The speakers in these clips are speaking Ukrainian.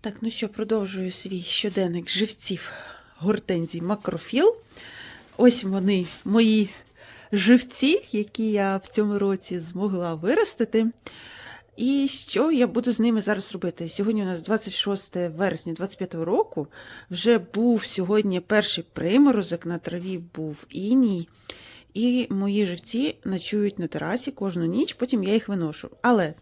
Так, ну що, продовжую свій щоденник живців гортензій макрофіл. Ось вони, мої живці, які я в цьому році змогла виростити. І що я буду з ними зараз робити? Сьогодні у нас 26 вересня 25 року. Вже був сьогодні перший приморозок, на траві був іній. І мої живці ночують на терасі кожну ніч, потім я їх виношу. Але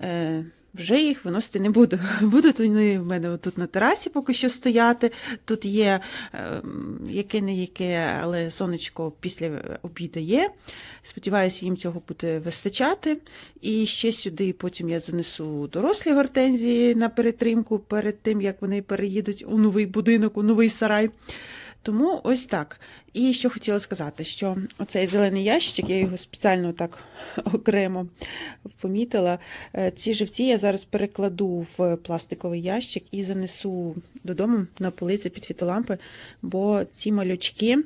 е, вже їх виносити не буду. Будуть вони в мене тут на терасі поки що стояти. Тут є е, яке не яке, але сонечко після обіду є. Сподіваюся, їм цього буде вистачати. І ще сюди потім я занесу дорослі гортензії на перетримку перед тим, як вони переїдуть у новий будинок, у новий сарай. Тому ось так. І що хотіла сказати, що оцей зелений ящичок, я його спеціально так окремо помітила. Е, Ці живці я зараз перекладу в пластиковий ящик і занесу додому на полиці під фітолампи, бо ці малючки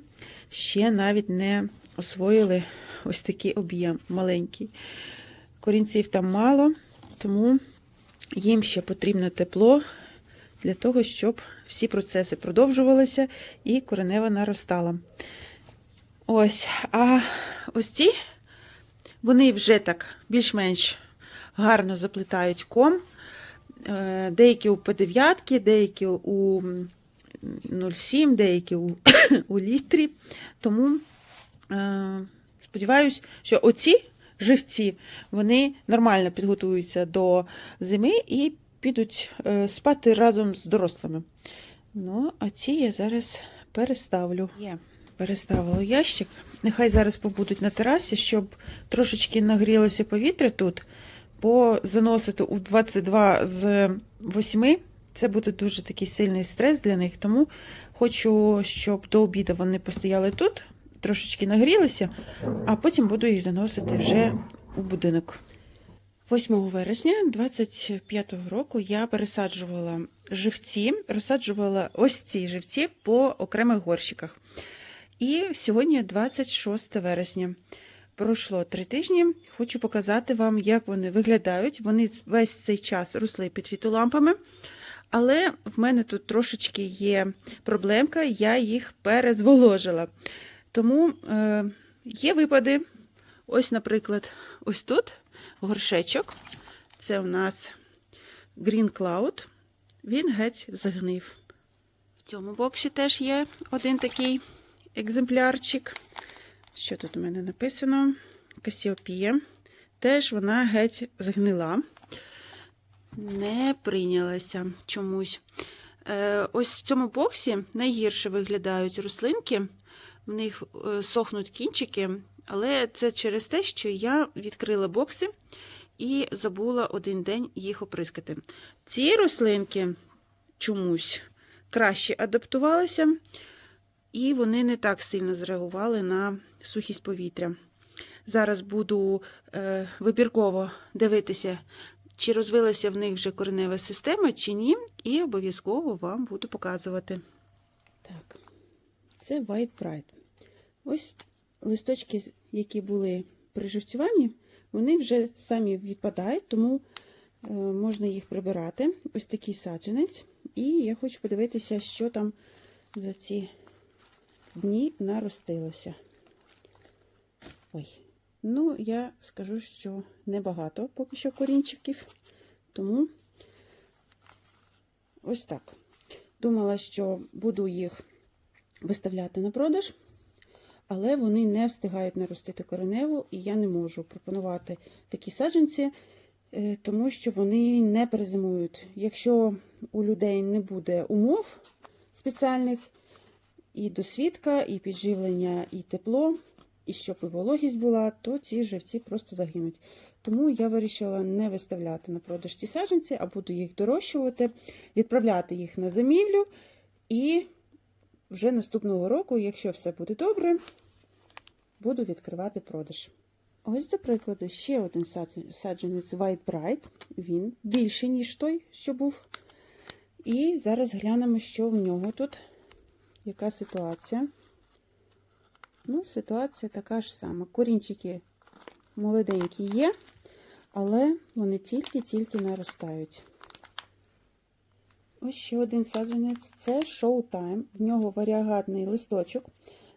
ще навіть не освоїли ось такий об'єм маленький. Корінців там мало, тому їм ще потрібно тепло для того, щоб всі процеси продовжувалися і коренева наростала. Ось, а ось ці, вони вже так більш-менш гарно заплітають ком. Е, Деякі у П9, деякі у 0,7, деякі у, у літрі. Тому е, сподіваюся, що оці живці вони нормально підготуються до зими і підуть е, спати разом з дорослими. Ну, а ці я зараз переставлю. Є. Переставила ящик. Нехай зараз побудуть на терасі, щоб трошечки нагрілося повітря тут, бо заносити у 22 з 8 це буде дуже такий сильний стрес для них. Тому хочу, щоб до обіду вони постояли тут, трошечки нагрілися, а потім буду їх заносити вже у будинок. 8 вересня 25-го року я пересаджувала живці, розсаджувала ось ці живці по окремих горщиках. І сьогодні 26 вересня. Пройшло три тижні. Хочу показати вам, як вони виглядають. Вони весь цей час росли під фітолампами, але в мене тут трошечки є проблемка, я їх перезволожила. Тому е, є випади. Ось, наприклад, ось тут горшечок. Це у нас Green Cloud. Він геть загнив. В цьому боксі теж є один такий екземплярчик. Що тут у мене написано? Касіопія. Теж вона геть згнила, не прийнялася чомусь. Е, ось в цьому боксі найгірше виглядають рослинки, в них е, сохнуть кінчики, але це через те, що я відкрила бокси і забула один день їх оприскати. Ці рослинки чомусь краще адаптувалися, і вони не так сильно зреагували на сухість повітря. Зараз буду е, вибірково дивитися, чи розвилася в них вже коренева система, чи ні, і обов'язково вам буду показувати. Так, це White Pride. Ось листочки, які були при живцюванні, вони вже самі відпадають, тому е, можна їх прибирати. Ось такий саджанець. І я хочу подивитися, що там за ці дні наростилося. Ой, ну, я скажу, що небагато поки що корінчиків, тому ось так. Думала, що буду їх виставляти на продаж, але вони не встигають наростити кореневу, і я не можу пропонувати такі саджанці, е, тому що вони не перезимують. Якщо у людей не буде умов спеціальних, і досвідка, і підживлення, і тепло, і щоб і вологість була, то ці живці просто загинуть. Тому я вирішила не виставляти на продаж ці саджанці, а буду їх дорощувати, відправляти їх на замівлю. І вже наступного року, якщо все буде добре, буду відкривати продаж. Ось, до прикладу, ще один саджанець White Bright. Він більший, ніж той, що був. І зараз глянемо, що в нього тут. Яка ситуація? Ну, ситуація така ж сама. Корінчики молоденькі є, але вони тільки-тільки наростають. Ось ще один саджанець. Це Showtime. В нього варіагатний листочок.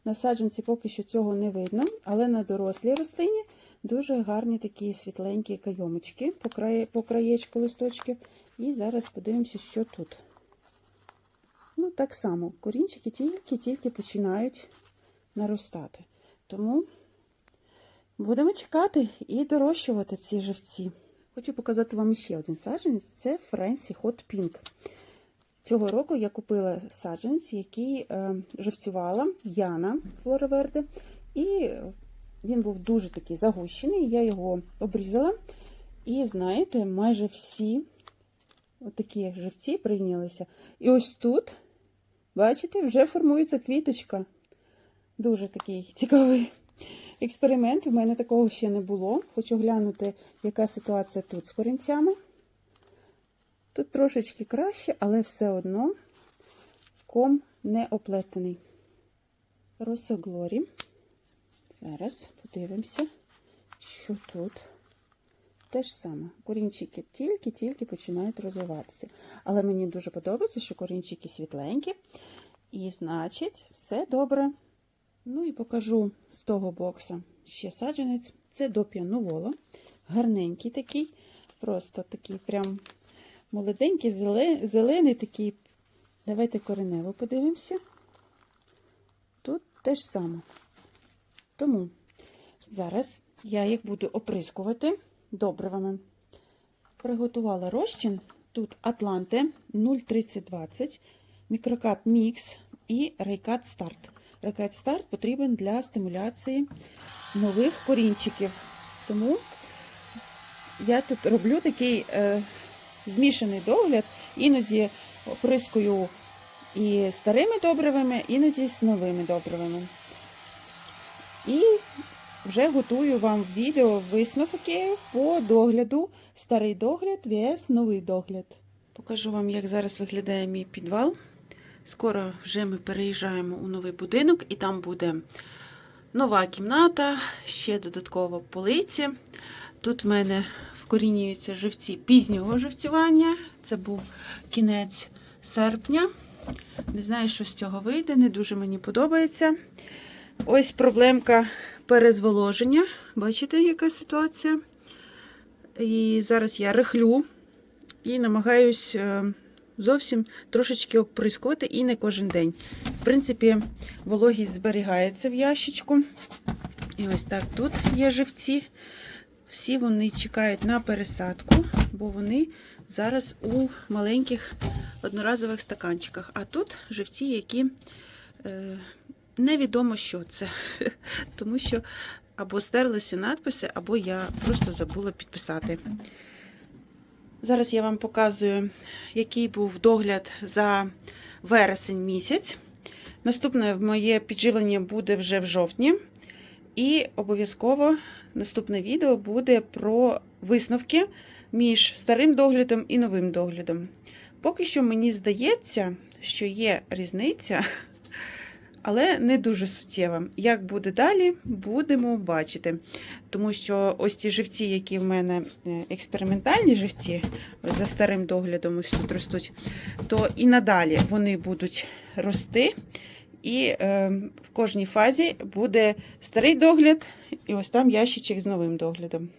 На саджанці поки що цього не видно, але на дорослій рослині дуже гарні такі світленькі кайомочки по, краї, по краєчку листочки. І зараз подивимося, що тут. Ну, так само, корінчики тільки-тільки починають наростати. Тому будемо чекати і дорощувати ці живці. Хочу показати вам ще один саджанець. Це Френсі Hot Pink. Цього року я купила саджанець, який е, живцювала Яна Флореверде. І він був дуже такий загущений. Я його обрізала. І знаєте, майже всі отакі живці прийнялися. І ось тут, бачите, вже формується квіточка. Дуже такий цікавий експеримент. У мене такого ще не було. Хочу глянути, яка ситуація тут з корінцями. Тут трошечки краще, але все одно ком не оплетений. Росоглорі. Зараз подивимося, що тут. Те ж саме. Корінчики тільки-тільки починають розвиватися. Але мені дуже подобається, що корінчики світленькі. І, значить, все добре. Ну і покажу з того бокса ще саджанець. Це до п'янувола. Гарненький такий, просто такий прям молоденький, зелений такий. Давайте коренево подивимося. Тут те ж саме. Тому зараз я їх буду оприскувати добривами. Приготувала розчин. Тут Атланте 03020, мікрокат Мікс і Рейкат Старт. Рейкат Старт потрібен для стимуляції нових корінчиків. Тому я тут роблю такий е, змішаний догляд, іноді оприскую і старими добривами, іноді з новими добривами. І вже готую вам відео висновки по догляду. Старий догляд vs новий догляд. Покажу вам, як зараз виглядає мій підвал. Скоро вже ми переїжджаємо у новий будинок, і там буде нова кімната, ще додатково полиці. Тут в мене вкорінюються живці пізнього живцювання. Це був кінець серпня. Не знаю, що з цього вийде, не дуже мені подобається. Ось проблемка перезволоження. Бачите, яка ситуація? І зараз я рихлю і намагаюсь е, зовсім трошечки оприскувати і не кожен день. В принципі, вологість зберігається в ящичку. І ось так тут є живці. Всі вони чекають на пересадку, бо вони зараз у маленьких одноразових стаканчиках. А тут живці, які е, невідомо, що це. Тому що або стерлися надписи, або я просто забула підписати. Зараз я вам показую, який був догляд за вересень місяць. Наступне моє підживлення буде вже в жовтні. І обов'язково наступне відео буде про висновки між старим доглядом і новим доглядом. Поки що мені здається, що є різниця, але не дуже суттєва. Як буде далі, будемо бачити. Тому що ось ті живці, які в мене е, експериментальні живці, за старим доглядом ось тут ростуть, то і надалі вони будуть рости. І е, в кожній фазі буде старий догляд, і ось там ящичок з новим доглядом.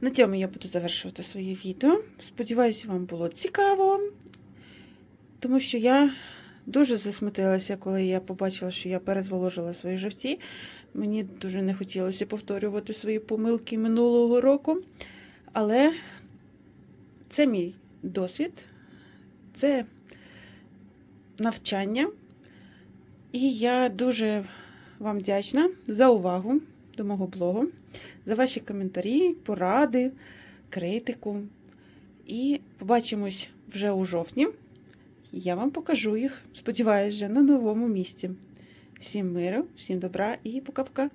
На цьому я буду завершувати своє відео. Сподіваюся, вам було цікаво, тому що я дуже засмутилася, коли я побачила, що я перезволожила свої живці. Мені дуже не хотілося повторювати свої помилки минулого року. Але це мій досвід, це навчання. І я дуже вам вдячна за увагу до мого блогу, за ваші коментарі, поради, критику. І побачимось вже у жовтні. Я вам покажу їх, сподіваюся, на новому місці. Всім миру, всім добра і пока-пока!